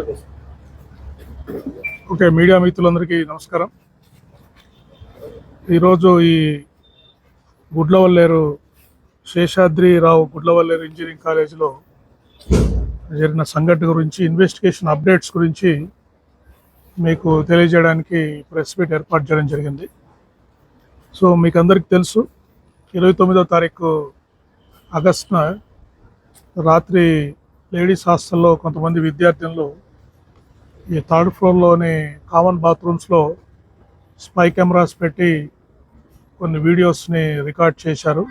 Okay okay media మిత్రులందరికీ నమస్కారం. ఈరోజు ఈ గుడ్లవల్లేరు శేషాద్రిరావు గుడ్లవల్లేరు ఇంజనీరింగ్ కాలేజీలో జరిగిన సంఘటన గురించి ఇన్వెస్టిగేషన్ అప్డేట్స్ గురించి మీకు తెలియజేయడానికి ప్రెస్ మీట్ ఏర్పాటు చేయడం జరిగింది. సో మీకు అందరికీ తెలుసు ఇరవై తొమ్మిదో తారీఖు ఆగస్టున రాత్రి లేడీస్ హాస్టల్లో కొంతమంది విద్యార్థినులు ఈ థర్డ్ ఫ్లోర్లోని కామన్ బాత్రూమ్స్లో స్పై కెమెరాస్ పెట్టి కొన్ని వీడియోస్ని రికార్డ్ చేశారు.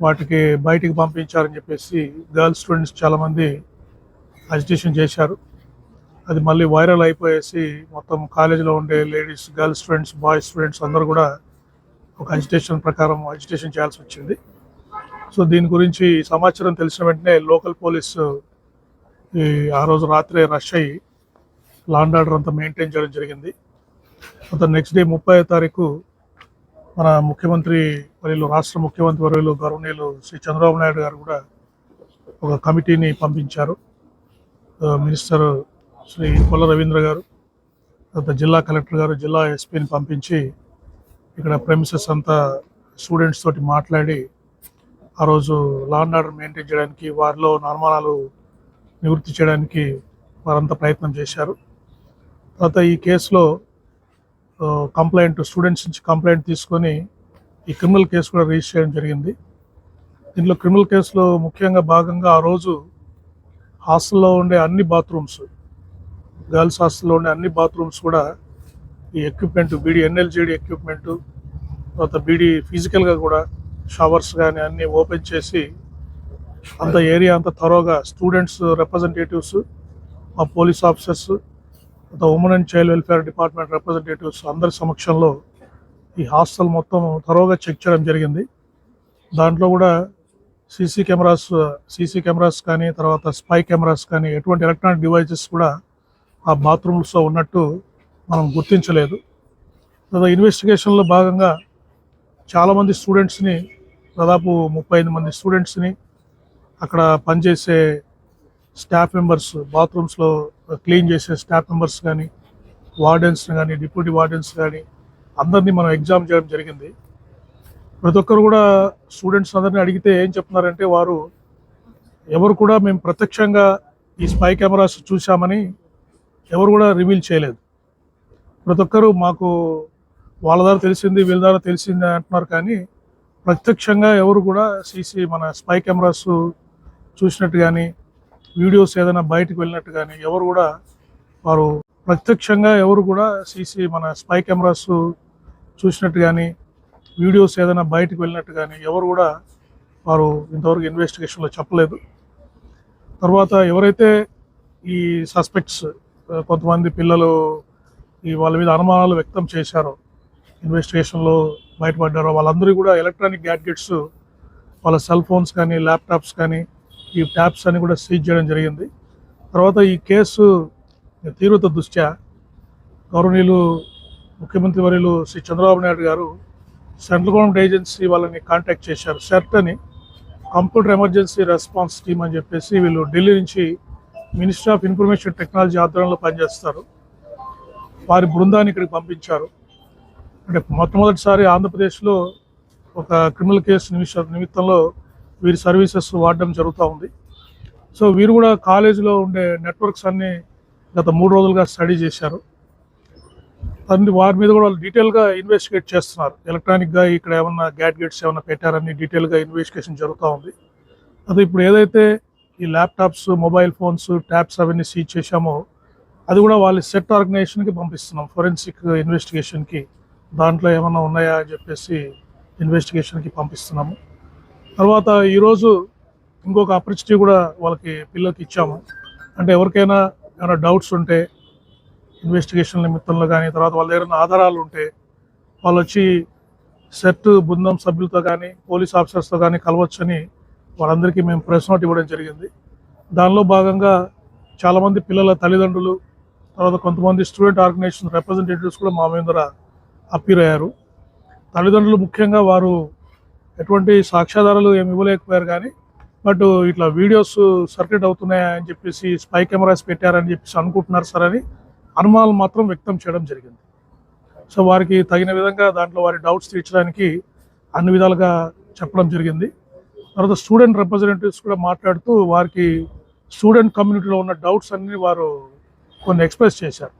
వాటికి బయటికి పంపించారని చెప్పేసి గర్ల్స్ స్టూడెంట్స్ చాలామంది అజిటేషన్ చేశారు. అది మళ్ళీ వైరల్ అయిపోయేసి మొత్తం కాలేజీలో ఉండే ladies girls students boys students అందరూ కూడా ఒక అజిటేషన్ ప్రకారం అజిటేషన్ చేయాల్సి వచ్చింది. సో దీని గురించి సమాచారం తెలిసిన వెంటనే లోకల్ పోలీసు ఈ ఆ రోజు రాత్రి రష్ అయ్యి లాండ్ ఆర్డర్ అంతా మెయింటైన్ చేయడం జరిగింది. అంత నెక్స్ట్ డే ముప్పై తారీఖు మన ముఖ్యమంత్రి వర్యులు రాష్ట్ర ముఖ్యమంత్రి వర్యులు గౌరవనీయులు శ్రీ చంద్రబాబు నాయుడు గారు కూడా ఒక కమిటీని పంపించారు. మినిస్టర్ శ్రీ కొల్ల రవీంద్ర గారు తర్వాత జిల్లా కలెక్టర్ గారు జిల్లా ఎస్పీని పంపించి ఇక్కడ ప్రెమిసెస్ అంతా స్టూడెంట్స్ తోటి మాట్లాడి ఆ రోజు లా అండ్ ఆర్డర్ మెయింటైన్ చేయడానికి వారిలో నిర్మాణాలు నివృత్తి చేయడానికి వారంతా ప్రయత్నం చేశారు. తర్వాత ఈ కేసులో కంప్లైంట్ స్టూడెంట్స్ నుంచి కంప్లైంట్ తీసుకొని ఈ క్రిమినల్ కేసు కూడా రిజిస్టర్ చేయడం జరిగింది. దీంట్లో క్రిమినల్ కేసులో ముఖ్యంగా భాగంగా ఆ రోజు హాస్టల్లో ఉండే అన్ని బాత్రూమ్స్ గర్ల్స్ హాస్టల్లో ఉండే అన్ని బాత్రూమ్స్ కూడా ఈ ఎక్విప్మెంట్ బీడీ ఎన్ఎల్జీడి ఎక్విప్మెంట్ తర్వాత బీడీ ఫిజికల్గా కూడా షవర్స్ కానీ అన్నీ ఓపెన్ చేసి అంత ఏరియా అంతా థరోగా స్టూడెంట్స్ రిప్రజెంటేటివ్స్ మా పోలీస్ ఆఫీసర్స్ తర్వాత women and child welfare department representatives అందరి సమక్షంలో ఈ హాస్టల్ మొత్తం థరోగా చెక్ చేయడం జరిగింది. దాంట్లో కూడా సీసీ కెమెరాస్ సీసీ కెమెరాస్ కానీ తర్వాత స్పై కెమెరాస్ కానీ ఎటువంటి ఎలక్ట్రానిక్ డివైజెస్ కూడా ఆ బాత్రూమ్స్లో ఉన్నట్టు మనం గుర్తించలేదు. తర్వాత ఇన్వెస్టిగేషన్లో భాగంగా చాలామంది స్టూడెంట్స్ని దాదాపు ముప్పై ఐదు మంది స్టూడెంట్స్ని అక్కడ పనిచేసే స్టాఫ్ మెంబర్స్ బాత్రూమ్స్లో క్లీన్ చేసే స్టాఫ్ మెంబర్స్ కానీ వార్డెన్స్ కానీ డిప్యూటీ వార్డెన్స్ కానీ అందరినీ మనం ఎగ్జామ్ చేయడం జరిగింది. ప్రతి ఒక్కరు కూడా స్టూడెంట్స్ అందరినీ అడిగితే ఏం చెప్తున్నారంటే వారు ఎవరు కూడా మేము ప్రత్యక్షంగా ఈ స్పై కెమెరాస్ చూసామని ఎవరు కూడా రివీల్ చేయలేదు. ప్రతి ఒక్కరు మాకు వాళ్ళ ద్వారా తెలిసింది వీళ్ళ ద్వారా తెలిసింది అంటున్నారు కానీ ప్రత్యక్షంగా ఎవరు కూడా సీసీ మన స్పై కెమెరాస్ చూసినట్టు కానీ వీడియోస్ ఏదైనా బయటకు వెళ్ళినట్టు కానీ ఎవరు కూడా వారు ప్రత్యక్షంగా ఎవరు కూడా సీసీ మన స్పై కెమెరాస్ చూసినట్టు కానీ వీడియోస్ ఏదైనా బయటకు వెళ్ళినట్టు కానీ ఎవరు కూడా వారు ఇంతవరకు ఇన్వెస్టిగేషన్లో చెప్పలేదు. తర్వాత ఎవరైతే ఈ సస్పెక్ట్స్ కొంతమంది పిల్లలు ఈ వాళ్ళ మీద అనుమానాలు వ్యక్తం చేశారో ఇన్వెస్టిగేషన్లో బయటపడ్డారో వాళ్ళందరూ కూడా ఎలక్ట్రానిక్ గ్యాడ్జెట్స్ వాళ్ళ సెల్ ఫోన్స్ కానీ ల్యాప్టాప్స్ కానీ ఈ ట్యాప్స్ అని కూడా సీజ్ చేయడం జరిగింది. తర్వాత ఈ కేసు తీవ్రత దృష్ట్యా గౌరవనీయులు ముఖ్యమంత్రి వర్యులు శ్రీ చంద్రబాబు నాయుడు గారు సెంట్రల్ గవర్నమెంట్ ఏజెన్సీ వాళ్ళని కాంటాక్ట్ చేశారు. సెర్ట్ అని కంప్యూటర్ ఎమర్జెన్సీ రెస్పాన్స్ టీమ్ అని చెప్పేసి వీళ్ళు ఢిల్లీ నుంచి మినిస్ట్రీ ఆఫ్ ఇన్ఫర్మేషన్ టెక్నాలజీ ఆధ్వర్యంలో పనిచేస్తారు. వారి బృందాన్ని ఇక్కడికి పంపించారు. అంటే మొట్టమొదటిసారి ఆంధ్రప్రదేశ్లో ఒక క్రిమినల్ కేసు నిమిష నిమిత్తంలో వీరి సర్వీసెస్ వాడడం జరుగుతూ ఉంది. సో వీరు కూడా కాలేజీలో ఉండే నెట్వర్క్స్ అన్నీ గత మూడు రోజులుగా స్టడీ చేశారు. అన్ని వారి మీద కూడా వాళ్ళు డీటెయిల్గా ఇన్వెస్టిగేట్ చేస్తున్నారు. ఎలక్ట్రానిక్గా ఇక్కడ ఏమన్నా గ్యాడ్గెట్స్ ఏమైనా పెట్టారని డీటెయిల్గా ఇన్వెస్టిగేషన్ జరుగుతూ ఉంది. అది ఇప్పుడు ఏదైతే ఈ ల్యాప్టాప్స్ మొబైల్ ఫోన్స్ ట్యాబ్స్ అవన్నీ సీజ్ చేశామో అది కూడా వాళ్ళ సెట్ ఆర్గనైజేషన్కి పంపిస్తున్నాం. ఫోరెన్సిక్ ఇన్వెస్టిగేషన్కి దాంట్లో ఏమైనా ఉన్నాయా అని చెప్పేసి ఇన్వెస్టిగేషన్కి పంపిస్తున్నాము. తర్వాత ఈరోజు ఇంకొక ఆపర్చునిటీ కూడా వాళ్ళకి పిల్లలకి ఇచ్చాము. అంటే ఎవరికైనా ఏమైనా డౌట్స్ ఉంటే ఇన్వెస్టిగేషన్ నిమిత్తంలో కానీ తర్వాత వాళ్ళ దగ్గర ఆధారాలు ఉంటే వాళ్ళు వచ్చి సెట్ బృందం సభ్యులతో కానీ పోలీస్ ఆఫీసర్స్తో కానీ కలవచ్చని వాళ్ళందరికీ మేము ప్రెస్ నోట్ ఇవ్వడం జరిగింది. దానిలో భాగంగా చాలామంది పిల్లల తల్లిదండ్రులు తర్వాత కొంతమంది స్టూడెంట్ ఆర్గనైజేషన్ రిప్రజెంటేటివ్స్ కూడా మా మీద అప్పీర్ అయ్యారు. తల్లిదండ్రులు ముఖ్యంగా వారు ఎటువంటి సాక్ష్యాధారాలు ఏమి ఇవ్వలేకపోయారు కానీ బట్ ఇట్లా వీడియోస్ సర్క్యులేట్ అవుతున్నాయని చెప్పేసి స్పై కెమెరాస్ పెట్టారని చెప్పేసి అనుకుంటున్నారు సార్ అని అనుమానాలు మాత్రం వ్యక్తం చేయడం జరిగింది. సో వారికి తగిన విధంగా దాంట్లో వారి డౌట్స్ తీర్చడానికి అన్ని విధాలుగా చెప్పడం జరిగింది. తర్వాత స్టూడెంట్ రిప్రజెంటేటివ్స్ కూడా మాట్లాడుతూ వారికి స్టూడెంట్ కమ్యూనిటీలో ఉన్న డౌట్స్ అన్ని వారు కొన్ని ఎక్స్ప్రెస్ చేశారు.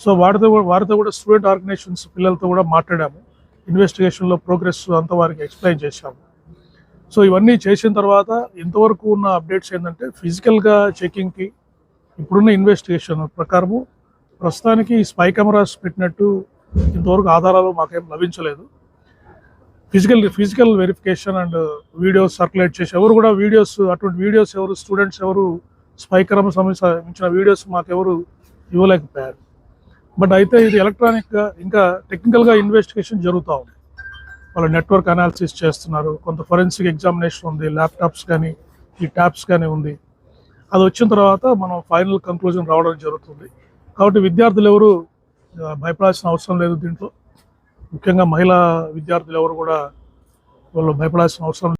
సో వారితో కూడా- వారితో కూడా స్టూడెంట్ ఆర్గనైజేషన్స్ పిల్లలతో కూడా మాట్లాడాము. ఇన్వెస్టిగేషన్లో ప్రోగ్రెస్ అంతా వారికి ఎక్స్ప్లెయిన్ చేశాము. సో ఇవన్నీ చేసిన తర్వాత ఇంతవరకు ఉన్న అప్డేట్స్ ఏంటంటే ఫిజికల్గా చెకింగ్కి ఇప్పుడున్న ఇన్వెస్టిగేషన్ ప్రకారము ప్రస్తుతానికి స్పై కెమెరాస్ పెట్టినట్టు ఇంతవరకు ఆధారాలు మాకేం లభించలేదు. Physical physical verification and videos circulate చేసి ఎవరు కూడా వీడియోస్ అటువంటి వీడియోస్ ఎవరు స్టూడెంట్స్ ఎవరు స్పై కెమెరా సంబంధించిన వీడియోస్ మాకెవరు ఇవ్వలేకపోయారు. బట్ అయితే ఇది ఎలక్ట్రానిక్గా ఇంకా టెక్నికల్గా ఇన్వెస్టిగేషన్ జరుగుతూ ఉంది. వాళ్ళు నెట్వర్క్ అనాలిసిస్ చేస్తున్నారు. కొంత ఫొరెన్సిక్ ఎగ్జామినేషన్ ఉంది. ల్యాప్టాప్స్ కానీ ఈ ట్యాబ్స్ కానీ ఉంది. అది వచ్చిన తర్వాత మనం ఫైనల్ కంక్లూజన్ రావడం జరుగుతుంది. కాబట్టి విద్యార్థులు ఎవరు భయపడాల్సిన అవసరం లేదు దీంట్లో. ముఖ్యంగా మహిళా విద్యార్థులు ఎవరు కూడా వాళ్ళు భయపడాల్సిన అవసరం